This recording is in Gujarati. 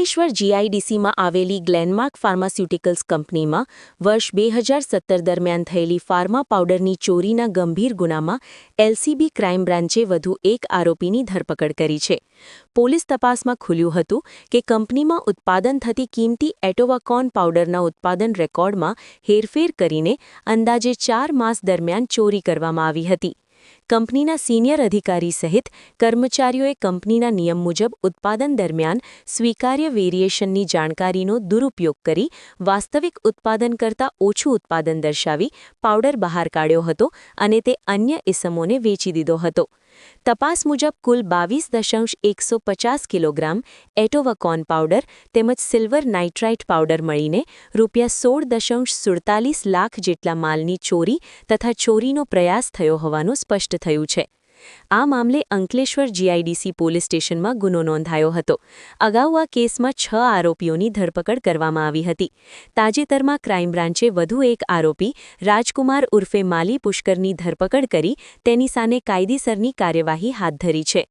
અંકલેશ્વર જીઆઈડીસીમાં આવેલી ગ્લેનમાર્ક ફાર્માસ્યુટિકલ્સ કંપનીમાં વર્ષ બે હજાર સત્તર દરમિયાન થયેલી ફાર્મા પાવડરની ચોરીના ગંભીર ગુનામાં એલસીબી ક્રાઇમ બ્રાન્ચે વધુ એક આરોપીની ધરપકડ કરી છે. પોલીસ તપાસમાં ખુલ્યું હતું કે કંપનીમાં ઉત્પાદન થતી કિંમતી એટોવાકોન પાવડરના ઉત્પાદન રેકોર્ડમાં હેરફેર કરીને અંદાજે ચાર માસ દરમિયાન ચોરી કરવામાં આવી હતી. કંપનીના સિનિયર અધિકારી સહિત કર્મચારીઓએ કંપનીના નિયમ મુજબ ઉત્પાદન દરમિયાન સ્વીકાર્ય વેરિએશનની જાણકારીનો દુરુપયોગ કરી વાસ્તવિક ઉત્પાદન કરતાં ઓછું ઉત્પાદન દર્શાવી પાવડર બહાર કાઢ્યો હતો અને તે અન્ય ઇસમોને વેચી દીધો હતો. તપાસ મુજબ કુલ બાવીસ દશાંશ એકસો પચાસ કિલોગ્રામ એટોવકોન પાવડર તેમજ સિલ્વર નાઇટ્રાઇટ પાવડર મળીને રૂપિયા સોળ દશાંશ સુડતાલીસ લાખ જેટલા માલની ચોરી તથા ચોરીનો પ્રયાસ થયો હોવાનું સ્પષ્ટ થયું છે. આ મામલે અંકલેશ્વર જીઆઈડીસી પોલીસ સ્ટેશનમાં ગુનો નોંધાયો હતો. અગાઉ આ કેસમાં છ આરોપીઓની ધરપકડ કરવામાં આવી હતી. તાજેતરમાં ક્રાઇમ બ્રાન્ચે વધુ એક આરોપી, રાજકુમાર ઉર્ફે માલી પુષ્કરની ધરપકડ કરી તેની સામે કાયદેસરની કાર્યવાહી હાથ ધરી છે.